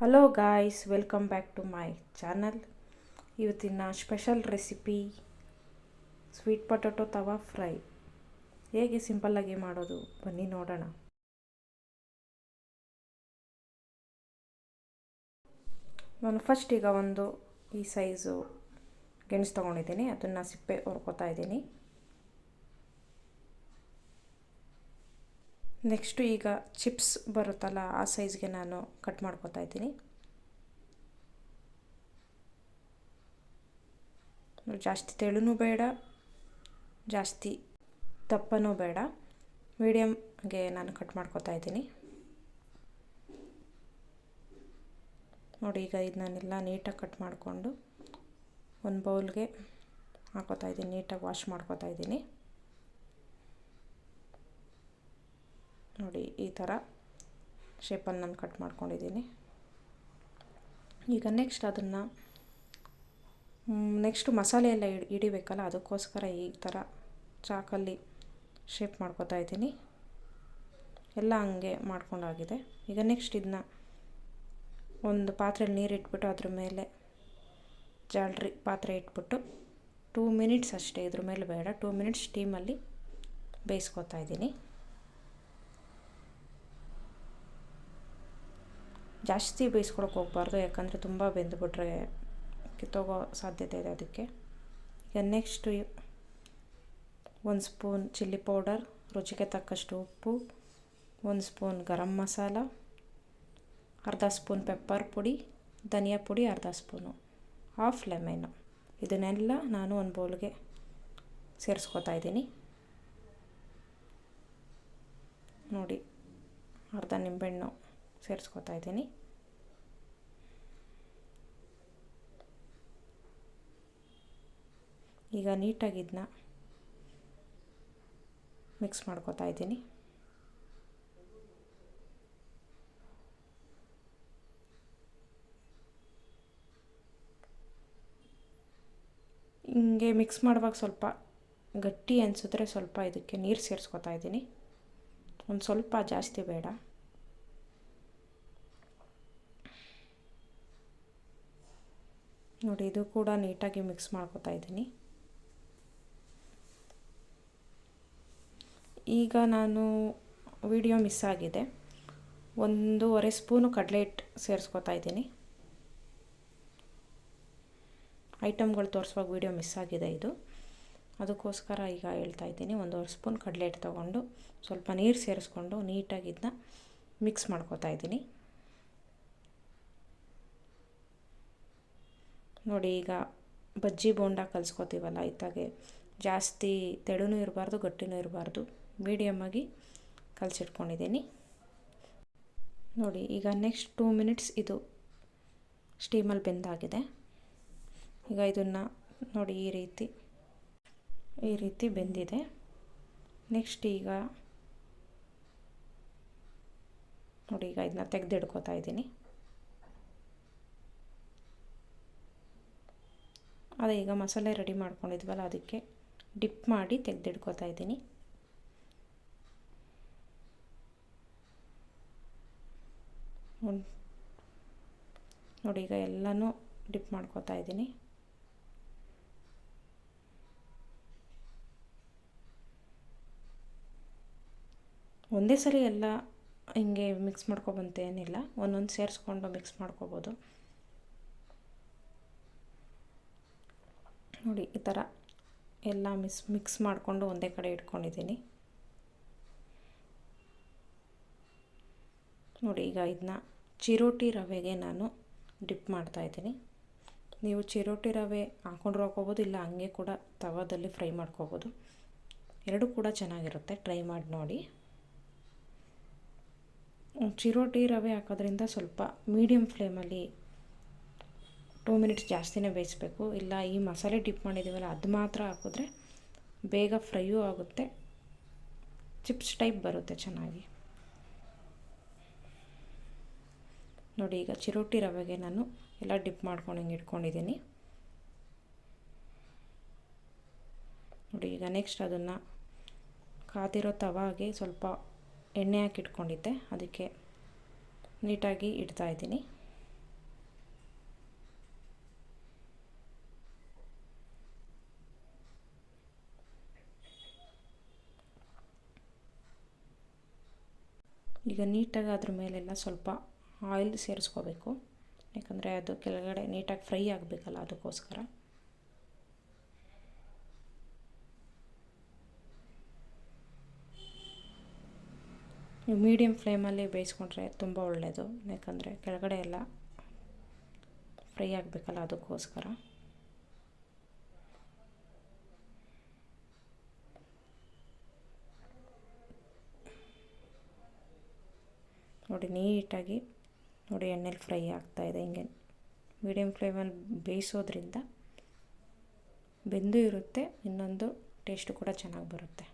Hello guys welcome back to my channel ಇವತ್ತಿನ special recipe sweet potato tawa fry ಹೇಗೆ ಸಿಂಪಲ್ಲಾಗಿ ಮಾಡೋದು? ಬನ್ನಿ ನೋಡೋಣ. ನಾನು ಫಸ್ಟ್ ಈಗ ಒಂದು ಈ ಸೈಜು ಗೆಣಸು ತೊಗೊಂಡಿದ್ದೀನಿ. ಅದನ್ನು ಸಿಪ್ಪೆ ಹೊರ್ಕೋತಾ ಇದ್ದೀನಿ. ನೆಕ್ಸ್ಟು ಈಗ ಚಿಪ್ಸ್ ಬರುತ್ತಲ್ಲ, ಆ ಸೈಜ್ಗೆ ನಾನು ಕಟ್ ಮಾಡ್ಕೊತಾ ಇದ್ದೀನಿ. ಜಾಸ್ತಿ ತೆಳುನೂ ಬೇಡ, ಜಾಸ್ತಿ ದಪ್ಪನೂ ಬೇಡ. ಮೀಡಿಯಮ್ಗೆ ನಾನು ಕಟ್ ಮಾಡ್ಕೊತಾ ಇದ್ದೀನಿ. ನೋಡಿ, ಈಗ ಇದು ನಾನೆಲ್ಲ ನೀಟಾಗಿ ಕಟ್ ಮಾಡಿಕೊಂಡು ಒಂದು ಬೌಲ್ಗೆ ಹಾಕೋತಾ ಇದ್ದೀನಿ, ನೀಟಾಗಿ ವಾಶ್ ಮಾಡ್ಕೋತಾ ಇದ್ದೀನಿ. ನೋಡಿ, ಈ ಥರ ಶೇಪಲ್ಲಿ ನಾನು ಕಟ್ ಮಾಡ್ಕೊಂಡಿದ್ದೀನಿ. ಈಗ ನೆಕ್ಸ್ಟ್ ಅದನ್ನು ನೆಕ್ಸ್ಟು ಮಸಾಲೆ ಎಲ್ಲ ಇಡಿಬೇಕಲ್ಲ ಅದಕ್ಕೋಸ್ಕರ ಈ ಥರ ಚಾಕಲ್ಲಿ ಶೇಪ್ ಮಾಡ್ಕೋತಾ ಇದ್ದೀನಿ. ಎಲ್ಲ ಹಂಗೆ ಮಾಡ್ಕೊಂಡಾಗಿದೆ. ಈಗ ನೆಕ್ಸ್ಟ್ ಇದನ್ನ ಒಂದು ಪಾತ್ರೆಯಲ್ಲಿ ನೀರು ಇಟ್ಬಿಟ್ಟು ಅದ್ರ ಮೇಲೆ ಜಾಲ್ರಿ ಪಾತ್ರೆ ಇಟ್ಬಿಟ್ಟು ಟೂ ಮಿನಿಟ್ಸ್ ಅಷ್ಟೇ, ಇದ್ರ ಮೇಲೆ ಬೇಡ ಟೂ ಮಿನಿಟ್ಸ್ ಸ್ಟೀಮಲ್ಲಿ ಬೇಯಿಸ್ಕೊತಾ ಇದ್ದೀನಿ. ಜಾಸ್ತಿ ಬೇಯಿಸ್ಕೊಳಕ್ಕೆ ಹೋಗ್ಬಾರ್ದು, ಯಾಕಂದರೆ ತುಂಬ ಬೆಂದುಬಿಟ್ರೆ ಕಿತ್ತೋಗೋ ಸಾಧ್ಯತೆ ಇದೆ ಅದಕ್ಕೆ. ಈಗ ನೆಕ್ಸ್ಟು ಒಂದು ಸ್ಪೂನ್ ಚಿಲ್ಲಿ ಪೌಡರ್, ರುಚಿಗೆ ತಕ್ಕಷ್ಟು ಉಪ್ಪು, ಒಂದು ಸ್ಪೂನ್ ಗರಂ ಮಸಾಲ, ಅರ್ಧ ಸ್ಪೂನ್ ಪೆಪ್ಪರ್ ಪುಡಿ, ಧನಿಯಾ ಪುಡಿ, ಅರ್ಧ ಸ್ಪೂನು ಹಾಫ್ ಲೆಮೆನು ಇದನ್ನೆಲ್ಲ ನಾನು ಒಂದು ಬೌಲ್ಗೆ ಸೇರಿಸ್ಕೊತಾ ಇದ್ದೀನಿ. ನೋಡಿ, ಅರ್ಧ ನಿಂಬೆಹಣ್ಣು ಸೇರಿಸ್ಕೊತಾ ಇದ್ದೀನಿ. ಈಗ ನೀಟಾಗಿ ಇದನ್ನ ಮಿಕ್ಸ್ ಮಾಡ್ಕೋತಾ ಇದ್ದೀನಿ. ಹಿಂಗೆ ಮಿಕ್ಸ್ ಮಾಡುವಾಗ ಸ್ವಲ್ಪ ಗಟ್ಟಿ ಅನಿಸಿದ್ರೆ ಸ್ವಲ್ಪ ಇದಕ್ಕೆ ನೀರು ಸೇರಿಸ್ಕೊತಾ ಇದ್ದೀನಿ. ಒಂದು ಸ್ವಲ್ಪ ಜಾಸ್ತಿ ಬೇಡ. ನೋಡಿ, ಇದು ಕೂಡ ನೀಟಾಗಿ ಮಿಕ್ಸ್ ಮಾಡ್ಕೋತಾ ಇದ್ದೀನಿ. ಈಗ ನಾನು ವಿಡಿಯೋ ಮಿಸ್ ಆಗಿದೆ. ಒಂದೂವರೆ ಸ್ಪೂನು ಕಡಲೆ ಹಿಟ್ಟು ಸೇರಿಸ್ಕೊತಾ ಇದ್ದೀನಿ. ಐಟಮ್ಗಳು ತೋರಿಸುವಾಗ ವೀಡಿಯೋ ಮಿಸ್ ಆಗಿದೆ ಇದು. ಅದಕ್ಕೋಸ್ಕರ ಈಗ ಹೇಳ್ತಾ ಇದ್ದೀನಿ, ಒಂದೂವರೆ ಸ್ಪೂನ್ ಕಡಲೆ ಹಿಟ್ಟು ತೊಗೊಂಡು ಸ್ವಲ್ಪ ನೀರು ಸೇರಿಸ್ಕೊಂಡು ನೀಟಾಗಿ ಇದನ್ನ ಮಿಕ್ಸ್ ಮಾಡ್ಕೊತಾ ಇದ್ದೀನಿ. ನೋಡಿ, ಈಗ ಬಜ್ಜಿ ಬೋಂಡ ಕಲಿಸ್ಕೋತೀವಲ್ಲ ಇತ್ತಾಗೆ ಜಾಸ್ತಿ ತೆಳುನೂ ಇರಬಾರ್ದು, ಗಟ್ಟಿನೂ ಇರಬಾರ್ದು. ಮೀಡಿಯಮ್ಮಾಗಿ ಕಲಸಿಟ್ಕೊಂಡಿದ್ದೀನಿ. ನೋಡಿ, ಈಗ ನೆಕ್ಸ್ಟ್ ಟೂ ಮಿನಿಟ್ಸ್ ಇದು ಸ್ಟೀಮಲ್ಲಿ ಬೆಂದಾಗಿದೆ ಈಗ ಇದನ್ನು ನೋಡಿ ಈ ರೀತಿ ಈ ರೀತಿ ಬೆಂದಿದೆ. ನೆಕ್ಸ್ಟ್ ಈಗ ನೋಡಿ, ಈಗ ಇದನ್ನ ತೆಗೆದಿಡ್ಕೋತಾ ಇದ್ದೀನಿ. ಅದೇ ಈಗ ಮಸಾಲೆ ರೆಡಿ ಮಾಡ್ಕೊಂಡಿದ್ವಲ್ಲ, ಅದಕ್ಕೆ ಡಿಪ್ ಮಾಡಿ ತೆಗೆದಿಡ್ಕೋತಾ ಇದ್ದೀನಿ. ನೋಡಿ ಈಗ ಎಲ್ಲನೂ ಡಿಪ್ ಮಾಡ್ಕೋತಾ ಇದ್ದೀನಿ. ಒಂದೇ ಸರಿ ಎಲ್ಲ ಹಿಂಗೆ ಮಿಕ್ಸ್ ಮಾಡ್ಕೊಬಂತೇನಿಲ್ಲ ಒಂದೊಂದು ಸೇರಿಸ್ಕೊಂಡು ಮಿಕ್ಸ್ ಮಾಡ್ಕೋಬೋದು. ನೋಡಿ, ಈ ಥರ ಎಲ್ಲ ಮಿಸ್, ಮಿಕ್ಸ್ ಮಾಡಿಕೊಂಡು ಒಂದೇ ಕಡೆ ಇಟ್ಕೊಂಡಿದ್ದೀನಿ. ನೋಡಿ, ಈಗ ಇದನ್ನ ಚಿರೋಟಿ ರವೆಗೆ ನಾನು ಡಿಪ್ ಮಾಡ್ತಾಯಿದ್ದೀನಿ ನೀವು ಚಿರೋಟಿ ರವೆ ಹಾಕ್ಕೊಂಡ್ರೆ ಹಾಕೋಬೋದು, ಇಲ್ಲ ಹಂಗೆ ಕೂಡ ತವದಲ್ಲಿ ಫ್ರೈ ಮಾಡ್ಕೋಬೋದು. ಎರಡೂ ಕೂಡ ಚೆನ್ನಾಗಿರುತ್ತೆ, ಟ್ರೈ ಮಾಡಿ ನೋಡಿ. ಚಿರೋಟಿ ರವೆ ಹಾಕೋದ್ರಿಂದ ಸ್ವಲ್ಪ ಮೀಡಿಯಮ್ ಫ್ಲೇಮಲ್ಲಿ ಟೂ ಮಿನಿಟ್ಸ್ ಜಾಸ್ತಿನೇ ಬೇಯಿಸ್ಬೇಕು. ಇಲ್ಲ, ಈ ಮಸಾಲೆ ಡಿಪ್ ಮಾಡಿದ್ದೀವಲ್ಲ, ಅದು ಮಾತ್ರ ಹಾಕಿದ್ರೆ ಬೇಗ ಫ್ರೈಯೂ ಆಗುತ್ತೆ, ಚಿಪ್ಸ್ ಟೈಪ್ ಬರುತ್ತೆ ಚೆನ್ನಾಗಿ. ನೋಡಿ, ಈಗ ಚಿರೋಟಿ ರವೆಗೆ ನಾನು ಎಲ್ಲ ಡಿಪ್ ಮಾಡ್ಕೊಂಡು ಹಿಂಗೆ ಇಟ್ಕೊಂಡಿದ್ದೀನಿ. ನೋಡಿ, ಈಗ ನೆಕ್ಸ್ಟ್ ಅದನ್ನು ಕಾದಿರೋ ತವಾಗೆ ಸ್ವಲ್ಪ ಎಣ್ಣೆ ಹಾಕಿ ಇಟ್ಕೊಂಡಿದ್ದೆ. ಅದಕ್ಕೆ ನೀಟಾಗಿ ಇಡ್ತಾ ಇದ್ದೀನಿ. ಈಗ ನೀಟಾಗಿ ಅದ್ರ ಮೇಲೆಲ್ಲ ಸ್ವಲ್ಪ ಆಯಿಲ್ ಸೇರಿಸ್ಕೋಬೇಕು. ಯಾಕಂದರೆ ಅದು ಕೆಳಗಡೆ ನೀಟಾಗಿ ಫ್ರೈ ಆಗಬೇಕಲ್ಲ ಅದಕ್ಕೋಸ್ಕರ. ನೀವು ಮೀಡಿಯಮ್ ಫ್ಲೇಮಲ್ಲಿ ಬೇಯಿಸ್ಕೊಂಡ್ರೆ ತುಂಬ ಒಳ್ಳೆಯದು ಯಾಕಂದರೆ ಕೆಳಗಡೆ ಎಲ್ಲ ಫ್ರೈ ಆಗಬೇಕಲ್ಲ ಅದಕ್ಕೋಸ್ಕರ. ನೋಡಿ ನೀಟಾಗಿ ನೋಡಿ ಎಣ್ಣೆಲಿ ಫ್ರೈ ಆಗ್ತಾಯಿದೆ ಹಿಂಗೆ. ಮೀಡಿಯಮ್ ಫ್ಲೇಮಲ್ಲಿ ಬೇಯಿಸೋದ್ರಿಂದ ಬೆಂದು ಇರುತ್ತೆ, ಇನ್ನೊಂದು ಟೇಸ್ಟು ಕೂಡ ಚೆನ್ನಾಗಿ ಬರುತ್ತೆ.